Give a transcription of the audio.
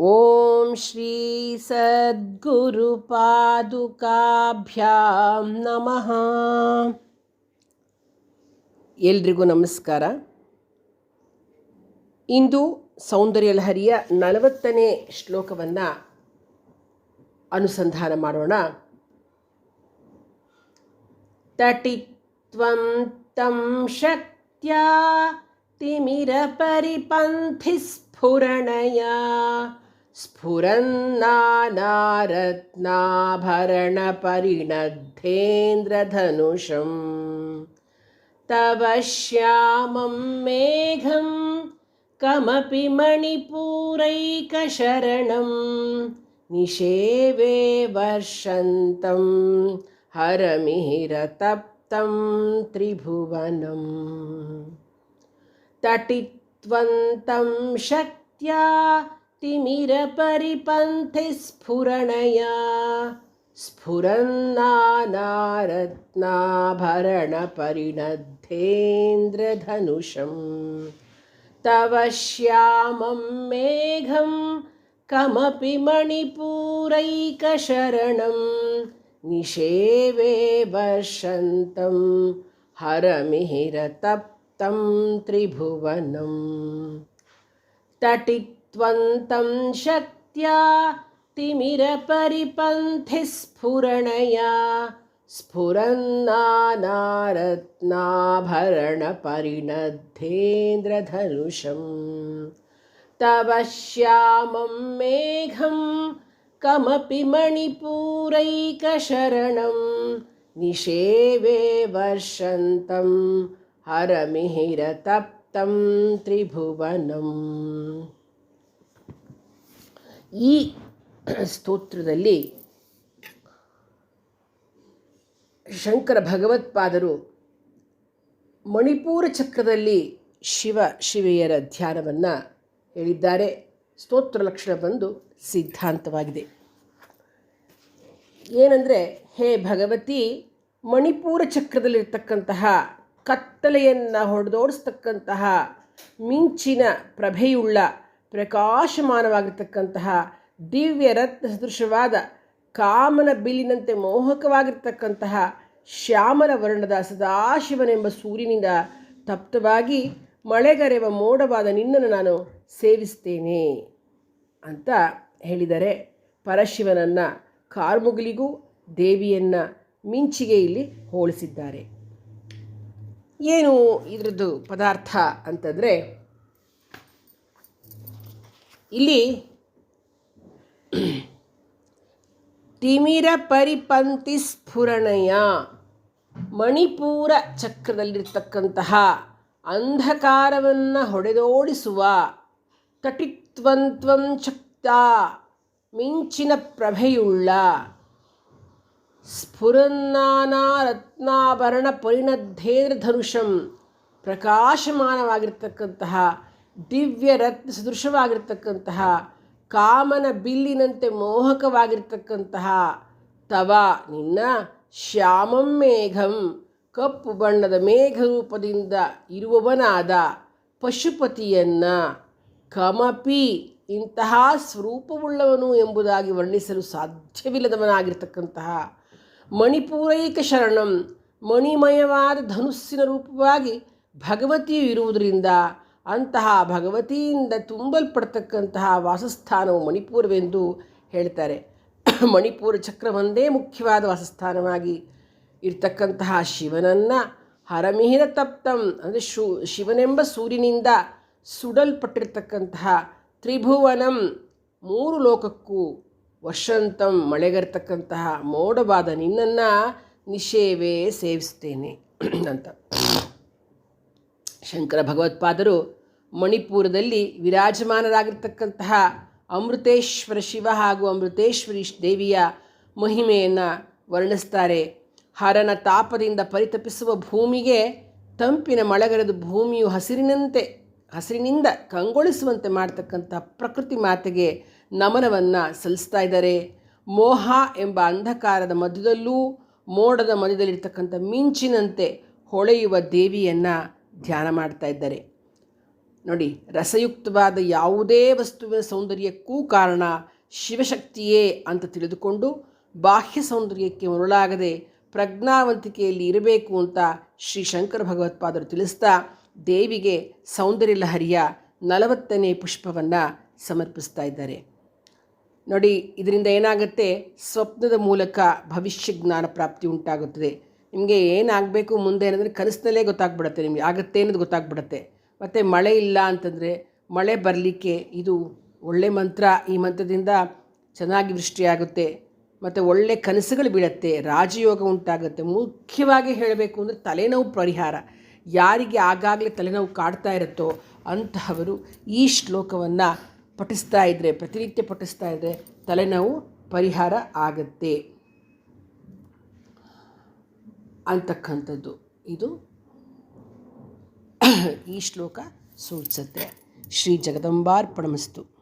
ಓಂ ॐ ಪಾದುಕಾಭ್ಯಾಂ ನಮಃ ಎಲ್ರಿಗೂ ನಮಸ್ಕಾರ. ಇಂದು ಸೌಂದರ್ಯ ಲಹರಿಯ ನಲವತ್ತನೇ ಶ್ಲೋಕವನ್ನು ಅನುಸಂಧಾನ ಮಾಡೋಣ. ತಟಿತ್ವಂ ತಂ ಶಕ್ತ್ಯಾ ತಿಮಿರ ಪರಿಪಂಥಿಸ್ಫುರಣಯ स्फुरन्नानारत्नाभरणपरिणद्धेन्द्रधनुषं तव श्यामं मेघं कमपि मणिपूरैकशरणं निषेवे वर्षन्तं हरमिहिरतप्तं त्रिभुवनम्। तटित्वन्तं शक्त्या तिमिरपरिपन्थिस्फुरणया स्फुरन्नानारत्नाभरणपरिणद्धेन्द्रधनुषं तव श्यामं मेघं कमपि मणिपूरैकशरणं। निषेवे वर्षन्तं हरमिहिरतप् तं त्रिभुवनं त्वन्तं शक्त्या तिमिरपरिपन्थिस्फुरणया स्फुरन्नानारत्नाभरणपरिणद्धेन्द्रधनुषं तव श्यामं मेघं कमपि मणिपूरैकशरणं निषेवे वर्षन्तं हरमिहिरतप्तं त्रिभुवनम्। ಈ ಸ್ತೋತ್ರದಲ್ಲಿ ಶಂಕರ ಭಗವತ್ಪಾದರು ಮಣಿಪೂರ ಚಕ್ರದಲ್ಲಿ ಶಿವ ಶಿವೆಯರ ಧ್ಯಾನವನ್ನು ಹೇಳಿದ್ದಾರೆ. ಸ್ತೋತ್ರ ಲಕ್ಷಣ ಬಂದು ಸಿದ್ಧಾಂತವಾಗಿದೆ. ಏನಂದರೆ, ಹೇ ಭಗವತಿ, ಮಣಿಪೂರ ಚಕ್ರದಲ್ಲಿರ್ತಕ್ಕಂತಹ ಕತ್ತಲೆಯನ್ನು ಹೊಡೆದೋಡಿಸ್ತಕ್ಕಂತಹ ಮಿಂಚಿನ ಪ್ರಭೆಯುಳ್ಳ ಪ್ರಕಾಶಮಾನವಾಗಿರ್ತಕ್ಕಂತಹ ದಿವ್ಯ ರತ್ನ ಸದೃಶವಾದ ಕಾಮನ ಬಿಲ್ಲಿನಂತೆ ಮೋಹಕವಾಗಿರ್ತಕ್ಕಂತಹ ಶ್ಯಾಮಲ ವರ್ಣದ ಸದಾಶಿವನೆಂಬ ಸೂರ್ಯನಿಂದ ತಪ್ತವಾಗಿ ಮಳೆಗರೆವ ಮೋಡವಾದ ನಿನ್ನನ್ನು ನಾನು ಸೇವಿಸ್ತೇನೆ ಅಂತ ಹೇಳಿದರೆ ಪರಶಿವನನ್ನು ಕಾರ್ಮುಗಿಲಿಗೂ ದೇವಿಯನ್ನು ಮಿಂಚಿಗೆ ಇಲ್ಲಿ ಹೋಲಿಸಿದ್ದಾರೆ. ಏನು ಇದರದ್ದು ಪದಾರ್ಥ ಅಂತಂದರೆ ಇಲ್ಲಿ ತಿಮಿರ ಪರಿಪಂತಿ ಸ್ಫುರಣಯ ಮಣಿಪೂರ ಚಕ್ರದಲ್ಲಿರ್ತಕ್ಕಂತಹ ಅಂಧಕಾರವನ್ನು ಹೊಡೆದೋಡಿಸುವ ಕಟಿತ್ವಂತ್ವಂ ಚಕ್ತ ಮಿಂಚಿನ ಪ್ರಭೆಯುಳ್ಳ ಸ್ಫುರನ್ನಾನಾ ರತ್ನಾಭರಣ ಪರಿಣದ್ಧೇಂದ್ರ ಧನುಷಂ ಪ್ರಕಾಶಮಾನವಾಗಿರ್ತಕ್ಕಂತಹ ದಿವ್ಯ ರತ್ನ ಸದೃಶವಾಗಿರ್ತಕ್ಕಂತಹ, ಕಾಮನ ಬಿಲ್ಲಿನಂತೆ ಮೋಹಕವಾಗಿರ್ತಕ್ಕಂತಹ, ತವ ನಿನ್ನ ಶ್ಯಾಮಂ ಮೇಘಂ, ಕಪ್ಪು ಬಣ್ಣದ ಮೇಘರೂಪದಿಂದ ಇರುವವನಾದ ಪಶುಪತಿಯನ್ನು ಕಮಪಿ, ಇಂತಹ ಸ್ವರೂಪವುಳ್ಳವನು ಎಂಬುದಾಗಿ ವರ್ಣಿಸಲು ಸಾಧ್ಯವಿಲ್ಲದವನಾಗಿರ್ತಕ್ಕಂತಹ ಮಣಿಪೂರೈಕ ಶರಣಂ, ಮಣಿಮಯವಾದ ಧನುಸ್ಸಿನ ರೂಪವಾಗಿ ಭಗವತಿಯು ಇರುವುದರಿಂದ ಅಂತಹ ಭಗವತಿಯಿಂದ ತುಂಬಲ್ಪಡ್ತಕ್ಕಂತಹ ವಾಸಸ್ಥಾನವು ಮಣಿಪುರವೆಂದು ಹೇಳ್ತಾರೆ. ಮಣಿಪುರ ಚಕ್ರವೊಂದೇ ಮುಖ್ಯವಾದ ವಾಸಸ್ಥಾನವಾಗಿ ಇರ್ತಕ್ಕಂತಹ ಶಿವನನ್ನು ಹರಮಿಹಿರ ತಪ್ತಂ, ಅಂದರೆ ಶು, ಶಿವನೆಂಬ ಸೂರ್ಯನಿಂದ ಸುಡಲ್ಪಟ್ಟಿರ್ತಕ್ಕಂತಹ ತ್ರಿಭುವನಂ ಮೂರು ಲೋಕಕ್ಕೂ ವರ್ಷಂತಂ ಮಳೆಗರ್ತಕ್ಕಂತಹ ಮೋಡವಾದ ನಿನ್ನನ್ನು ನಿಷೇವೇ ಸೇವಿಸ್ತೇನೆ ಅಂತ. ಶಂಕರ ಭಗವತ್ಪಾದರು ಮಣಿಪುರದಲ್ಲಿ ವಿರಾಜಮಾನರಾಗಿರ್ತಕ್ಕಂತಹ ಅಮೃತೇಶ್ವರ ಶಿವ ಹಾಗೂ ಅಮೃತೇಶ್ವರಿ ದೇವಿಯ ಮಹಿಮೆಯನ್ನು ವರ್ಣಿಸ್ತಾರೆ. ಹರನ ತಾಪದಿಂದ ಪರಿತಪಿಸುವ ಭೂಮಿಗೆ ತಂಪಿನ ಮಳೆಗರೆದು ಭೂಮಿಯು ಹಸಿರಿನಂತೆ, ಹಸಿರಿನಿಂದ ಕಂಗೊಳಿಸುವಂತೆ ಮಾಡ್ತಕ್ಕಂಥ ಪ್ರಕೃತಿ ಮಾತೆಗೆ ನಮನವನ್ನು ಸಲ್ಲಿಸ್ತಾ ಇದ್ದಾರೆ. ಮೋಹ ಎಂಬ ಅಂಧಕಾರದ ಮಧ್ಯದಲ್ಲೂ, ಮೋಡದ ಮಧ್ಯದಲ್ಲಿರ್ತಕ್ಕಂಥ ಮಿಂಚಿನಂತೆ ಹೊಳೆಯುವ ದೇವಿಯನ್ನು ಧ್ಯಾನ ಮಾಡ್ತಾ ಇದ್ದಾರೆ. ನೋಡಿ, ರಸಯುಕ್ತವಾದ ಯಾವುದೇ ವಸ್ತುವಿನ ಸೌಂದರ್ಯಕ್ಕೂ ಕಾರಣ ಶಿವಶಕ್ತಿಯೇ ಅಂತ ತಿಳಿದುಕೊಂಡು ಬಾಹ್ಯ ಸೌಂದರ್ಯಕ್ಕೆ ಮರುಳಾಗದೆ ಪ್ರಜ್ಞಾವಂತಿಕೆಯಲ್ಲಿ ಇರಬೇಕು ಅಂತ ಶ್ರೀ ಶಂಕರ ಭಗವತ್ಪಾದರು ತಿಳಿಸ್ತಾ ದೇವಿಗೆ ಸೌಂದರ್ಯ ಲಹರಿಯ ನಲವತ್ತನೇ ಪುಷ್ಪವನ್ನು ಸಮರ್ಪಿಸ್ತಾ ಇದ್ದಾರೆ. ನೋಡಿ, ಇದರಿಂದ ಏನಾಗುತ್ತೆ? ಸ್ವಪ್ನದ ಮೂಲಕ ಭವಿಷ್ಯ ಜ್ಞಾನ ಪ್ರಾಪ್ತಿ ಉಂಟಾಗುತ್ತದೆ. ನಿಮಗೆ ಏನಾಗಬೇಕು ಮುಂದೆ ಏನಂದರೆ ಕನಸಿನಲ್ಲೇ ಗೊತ್ತಾಗ್ಬಿಡುತ್ತೆ ನಿಮಗೆ. ಆಗುತ್ತೆ ಅನ್ನೋದು ಗೊತ್ತಾಗ್ಬಿಡುತ್ತೆ. ಮತ್ತು ಮಳೆ ಇಲ್ಲ ಅಂತಂದರೆ ಮಳೆ ಬರಲಿಕ್ಕೆ ಇದು ಒಳ್ಳೆ ಮಂತ್ರ. ಈ ಮಂತ್ರದಿಂದ ಚೆನ್ನಾಗಿ ವೃಷ್ಟಿಯಾಗುತ್ತೆ. ಮತ್ತು ಒಳ್ಳೆ ಕನಸುಗಳು ಬೀಳುತ್ತೆ. ರಾಜಯೋಗ ಉಂಟಾಗುತ್ತೆ. ಮುಖ್ಯವಾಗಿ ಹೇಳಬೇಕು ಅಂದರೆ ತಲೆನೋವು ಪರಿಹಾರ. ಯಾರಿಗೆ ಆಗಾಗಲೇ ತಲೆನೋವು ಕಾಡ್ತಾ ಇರುತ್ತೋ ಅಂತಹವರು ಈ ಶ್ಲೋಕವನ್ನು ಪಠಿಸ್ತಾ ಇದ್ದರೆ ಪ್ರತಿನಿತ್ಯ ಪಠಿಸ್ತಾ ಇದ್ದರೆ ತಲೆನೋವು ಪರಿಹಾರ ಆಗತ್ತೆ. ಅಂತಕ್ಕಂಥದ್ದು. ಇದು ಈ ಶ್ಲೋಕ ಸೂಚಿಸುತ್ತೆ. ಶ್ರೀ ಜಗದಂಬಾರ್ಪಣಮಸ್ತು.